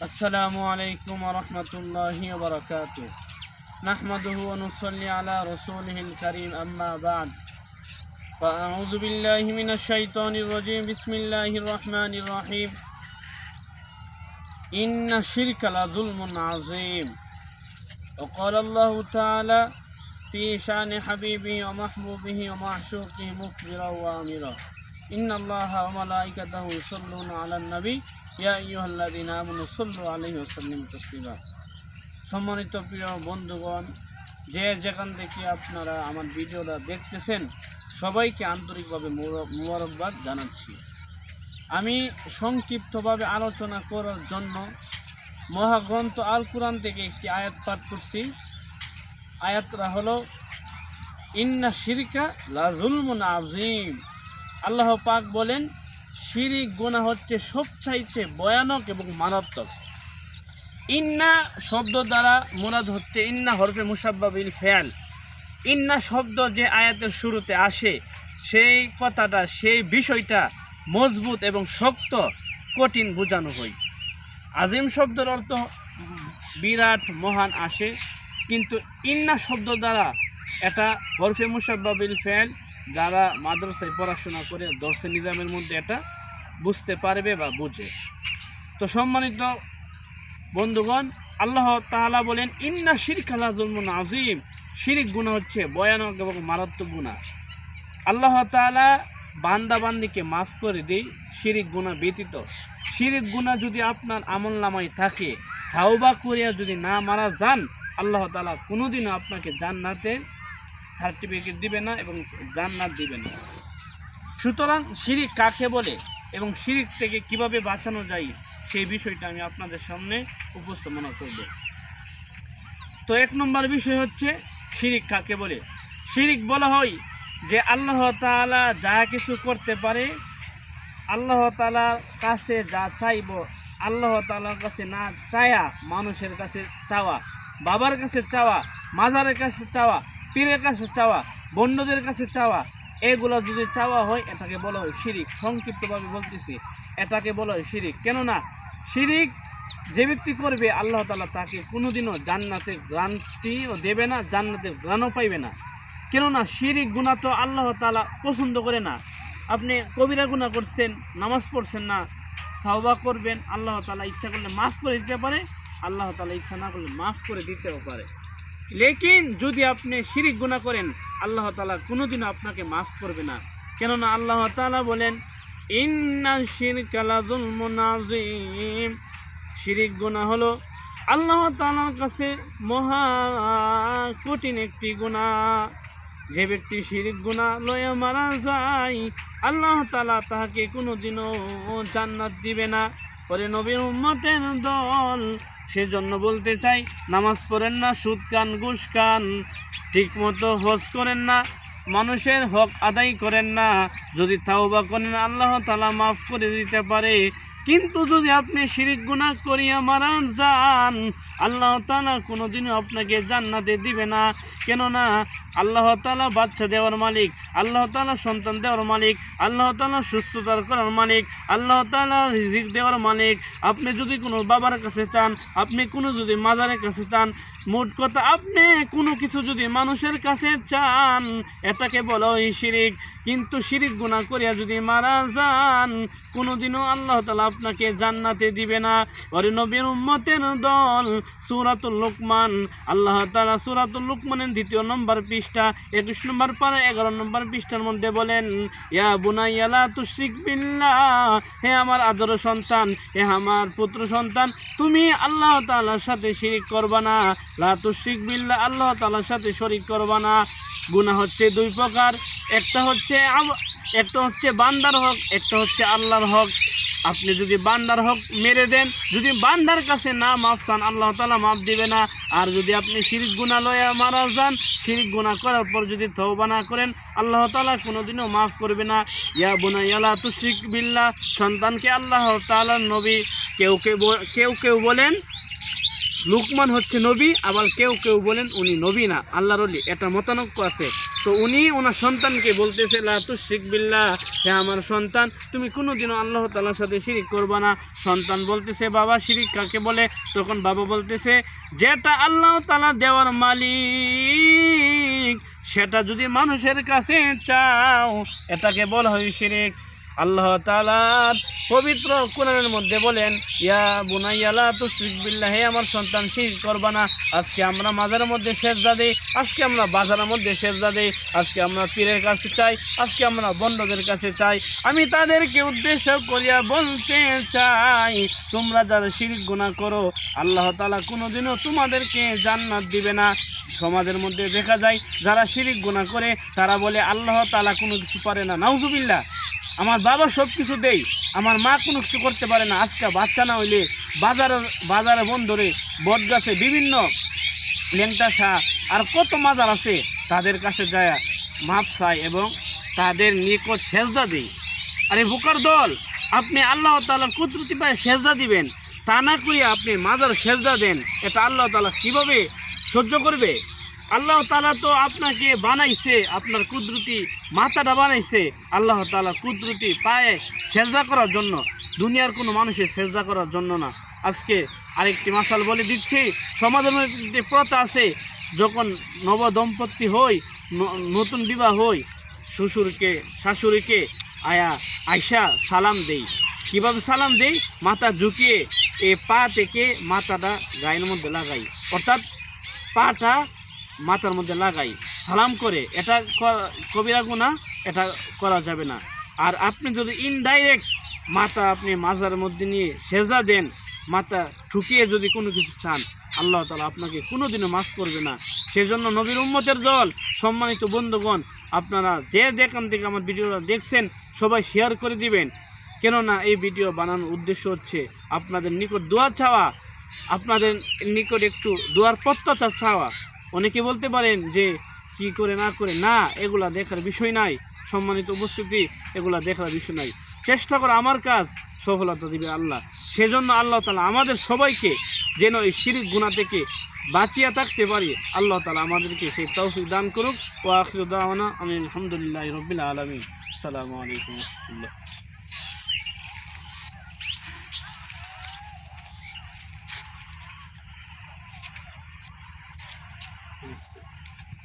السلام عليكم ورحمة الله وبركاته. نحمده ونصلي على رسوله الكريم أما بعد. فأعوذ بالله من الشيطان الرجيم. بسم الله الرحمن الرحيم. إن الشرك لظلم عظيم. وقال الله تعالى في شأن حبيبه ومحبوبه ومعشوقه مخبرا وامرا. إن الله وملائكته يصلون على النبي ইয়া ইয়ুহাল্লাযীনা আমানু সাল্লু আলাইহি ওয়া সাল্লিমু তাসলিমা সম্মানিত প্রিয় বন্ধুগণ যে যেখান থেকে আপনারা আমার ভিডিওটা দেখতেছেন সবাইকে আন্তরিকভাবে মোরা- মোবারকবাদ জানাচ্ছি আমি সংক্ষিপ্তভাবে আলোচনা করার জন্য মহাগ্রন্থ আল কোরআন থেকে একটি আয়াত পাঠ করছি আয়াতটা হলো ইন্না শিরকা লা জুলমুন আযীম আল্লাহ পাক বলেন, শিরিক গুনাহ হচ্ছে সবচাইতে ভয়ানক এবং মারাত্মক। ইন্না শব্দ দ্বারা মুরাদ হচ্ছে ইন্না হরফে মুসাব্বাবিল ফেয়াল। ইন্না শব্দ যে আয়াতের শুরুতে আসে, সেই কথাটা, সেই বিষয়টা মজবুত এবং শক্ত, কঠিন বোঝানো হয়। আজিম শব্দের অর্থ বিরাট, মহান, আসে। কিন্তু ইন্না শব্দ দ্বারা এটা হরফে মুসাব্বাবিল ফেয়াল যারা মাদ্রাসায় পড়াশোনা করে দর্শে নিজামের মধ্যে এটা বুঝতে পারবে বা বুঝে। তো সম্মানিত বন্ধুগণ, আল্লাহ তাহলা বলেন, ইন্না শিরক আলা জুলমুন আজিম শিরিক গুণা হচ্ছে ভয়ানক এবং মারাত্মক গুণা আল্লাহ তালা বান্দা বান্দিকে মাফ করে দেই, শিরিক গুণা ব্যতীত। শিরিক গুণা যদি আপনার আমল নামায় থাকে, তাওবা করিয়া যদি না মারা যান, আল্লাহ তালা কোনোদিনও আপনাকে জান্নাতে সার্টিফিকেট দিবে না এবং জান্নাত দিবে না। সুতরাং শিরিক কাকে বলে এবং শিরিক থেকে কীভাবে বাঁচানো যায় সেই বিষয়টা আমি আপনাদের সামনে উপস্থাপনা করব। তো এক নম্বর বিষয় হচ্ছে শিরিক কাকে বলে? শিরিক বলা হয় যে আল্লাহ তাআলা যা কিছু করতে পারে, আল্লাহ তাআলার কাছে যা চাইব, আল্লাহ তাআলার কাছে না চায়া মানুষের কাছে চাওয়া, বাবার কাছে চাওয়া, মাজারের কাছে চাওয়া পীরের কাছে চাওয়া, বন্যদের কাছে চাওয়া, এগুলো যদি চাওয়া হয়, এটাকে বলা হয় শিরিক, সংক্ষিপ্তভাবে বলতেছি, এটাকে বলা হয় শিরিক। কেননা শিরিক যে ব্যক্তি করবে, আল্লাহ তালা তাকে কোনোদিনও জান্নাতের গ্রান্তিও দেবে না, জান্নাতের গ্রাণও পাইবে না। কেননা শিরিক গুণা তো আল্লাহ তালা পছন্দ করে না। আপনি কবিরা গুণা করছেন, নামাজ পড়ছেন না, তাওবা করবেন, আল্লাহ তালা ইচ্ছা করলে মাফ করে দিতে পারে, আল্লাহ তালা ইচ্ছা না করলে মাফ করে দিতেও পারে। লেকিন যদি আপনি শিরিক গুণা করেন, আল্লাহ তাআলা কোনোদিনও আপনাকে মাফ করবে না। কেননা আল্লাহ তালা বলেন ইন্না শিরকা লাযুলমুন আযীম। শিরিক গুনাহ হলো আল্লাহ তালার কাছে মহা কঠিন একটি গুনাহ। যে ব্যক্তি শিরিক গুনাহ লয়ে মারা যায়, আল্লাহ তালা তাহাকে কোনোদিনও জান্নাত দিবে না। পরে নবীর উম্মতের দল সেজন্য বলতে চাই, নামাজ পড়েন না, সুদ কান ঘুষ কান ঠিক মতো হজ করেন না, মানুষের হক আদায় করেন না, যদি তাও বা করেন, আল্লাহ তালা মাফ করে দিতে পারে। কিন্তু যদি আপনি শিরিক গুণা করিয়া মারান যান আল্লাহ তালা কোনোদিনও আপনাকে জান্নাতে দিবে না। কেননা আল্লাহ তালা বাচ্চা দেওয়ার মালিক, আল্লাহ তালা সন্তান দেওয়ার মালিক, আল্লাহ তালা সুস্থতার করার মালিক, আল্লাহ তালা রিজিক দেওয়ার মালিক। আপনি যদি কোনো বাবার কাছে চান, আপনি কোনো যদি মাজারের কাছে চান, মোট কথা আপনি কোনো কিছু যদি মানুষের কাছে চান, এটাকে বলা হয় শিরিক। কিন্তু শিরিক গুণা করিয়া যদি মারা যান, কোনোদিনও আল্লাহ তালা আপনাকে জান্নাতে দিবে না। ওরে নবীর উম্মতের দল সুরাতুল লোকমান, আল্লাহ তালা সুরাতুল লোকমানের দ্বিতীয় নম্বর পৃষ্ঠা, একুশ নম্বর পারে, এগারো নম্বর পৃষ্ঠার মধ্যে বলেন, ইয়া বুনাইয়ালা তুশরিক বিল্লাহ, হে আমার আদর সন্তান, হে আমার পুত্র সন্তান, তুমি আল্লাহ তালার সাথে শিরিক করবা না। লা তুশরিক বিল্লাহ, আল্লাহ তালার সাথে শরিক করবা না। গুনাহ হচ্ছে দুই প্রকার, একটা হচ্ছে একটা হচ্ছে বান্দার হক, একটা হচ্ছে আল্লাহর হক। আপনি যদি বান্দার হক মেরে দেন, যদি বান্দার কাছে না মাফ চান, আল্লাহ তালা মাফ দিবে না। আর যদি আপনি শিরিক গুণা লয়ে মারা যান, শিরিক গুণা করার পর যদি তওবা না করেন, আল্লাহ তালা কোনোদিনও মাফ করবে না। ইয়া বোনা ইয়ালা তুশরিক বিল্লাহ, সন্তানকে আল্লাহ তাআলার নবী কেউ কেউ কেউ কেউ বলেন, লুকমান হচ্ছে নবী, আবার কেউ কেউ বলেন উনি নবী না। আল্লাহর এটা মতানক্য আছে। তো উনি ওনার সন্তানকে বলতেছে লাতু বিল্লাহ হ্যাঁ আমার সন্তান, তুমি কোনোদিনও আল্লাহ তালার সাথে শিরিক করবা না। সন্তান বলতেছে, বাবা, শিরিক কাকে বলে? তখন বাবা বলতেছে, যেটা আল্লাহ তালা দেওয়ার মালিক, সেটা যদি মানুষের কাছে চাও, এটাকে বলা হয় শিরিক। আল্লাহ তাআলা পবিত্র কোরআনের মধ্যে বলেন, ইয়া বুনাইয়ালা তুশরিক বিল্লাহ, হে আমার সন্তান, শিরক করবা না। আজকে আমরা মাজারের মধ্যে সেজদা দেই, আজকে আমরা বাজারের মধ্যে সেজদা দেই, আজকে আমরা পীরের কাছে চাই, আজকে আমরা বন্ধদের কাছে চাই। আমি তাদেরকে উদ্দেশ্য করিয়া বলতে চাই, তোমরা যারা শিরিক গুনাহ করো, আল্লাহ তাআলা কোনোদিনও তোমাদেরকে জান্নাত দিবে না। সমাজের মধ্যে দেখা যায়, যারা শিরিক গুনাহ করে, তারা বলে, আল্লাহ তালা কোনো কিছু পারে না। নাউজুবিল্লাহ। আমার বাবা সব কিছু দেই আমার মা কোনো কিছু করতে পারে না। আজকে বাচ্চা না হইলে বাজারে বাজারে বন্ধরে বট গাছে বিভিন্ন লেংটা শাহ আর কত মাজার আছে, তাদের কাছে যায়, মাপ চাই এবং তাদের নিকট সেজদা দিই আরে বুকার দল, আপনি আল্লাহ তালার কুদরতি পায়ে সেজদা দিবেন। তা না করে আপনি মাজার সেজদা দেন। এটা আল্লাহ তালা কীভাবে সহ্য করবে? আল্লাহ তালা তো আপনাকে বানাইছে আপনার কুদরতি মাথাটা বানাইছে আল্লাহ তালা কুদরতি পায়ে সেজদা করার জন্য। দুনিয়ার কোনো মানুষের সেজদা করার জন্য না। আজকে আরেকটি মাসাল বলে দিচ্ছি, সমাজের মধ্যে প্রথা আছে, যখন নব দম্পতি হই নতুন বিবাহ হই, শ্বশুরকে, শাশুড়িকে আয়া আয়সা সালাম দেই। কীভাবে সালাম দেই? মাথা ঝুঁকিয়ে এ পা থেকে মাথাটা গায়ের মধ্যে লাগাই। অর্থাৎ পাটা মাথার মধ্যে লাগাই। সালাম করে, এটা কবিরা গুণা এটা করা যাবে না। আর আপনি যদি ইনডাইরেক্ট মাথা আপনি মাজার মধ্যে নিয়ে সেজা দেন, মাথা ঠুকিয়ে যদি কোনো কিছু চান, আল্লাহ তালা আপনাকে কোনোদিনও মাফ করবে না। সেজন্য নবীর উম্মতের দল, সম্মানিত বন্ধুগণ, আপনারা যে যেখান থেকে আমার ভিডিওটা দেখছেন, সবাই শেয়ার করে দিবেন। কেননা এই ভিডিও বানানোর উদ্দেশ্য হচ্ছে আপনাদের নিকট দোয়া চাওয়া, আপনাদের নিকট একটু দোয়ার প্রত্যাচার চাওয়া। অনেকে বলতে পারেন যে কি করে, না করে, না, এগুলা দেখার বিষয় নাই। সম্মানিত উপস্থিতি, এগুলা দেখার বিষয় নাই। চেষ্টা করে আমার কাজ, সফলতা দিবে আল্লাহ। সেজন্য আল্লাহ তালা আমাদের সবাইকে যেন এই শিরিক গুণা থেকে বাঁচিয়া থাকতে পারি, আল্লাহ তালা আমাদেরকে সেই তৌফিক দান করুক। ও আখির দাওয়ানা আমি আলহামদুলিল্লাহ রবিল আলমী আসসালামু আলাইকুম রহমতুল্লাহ।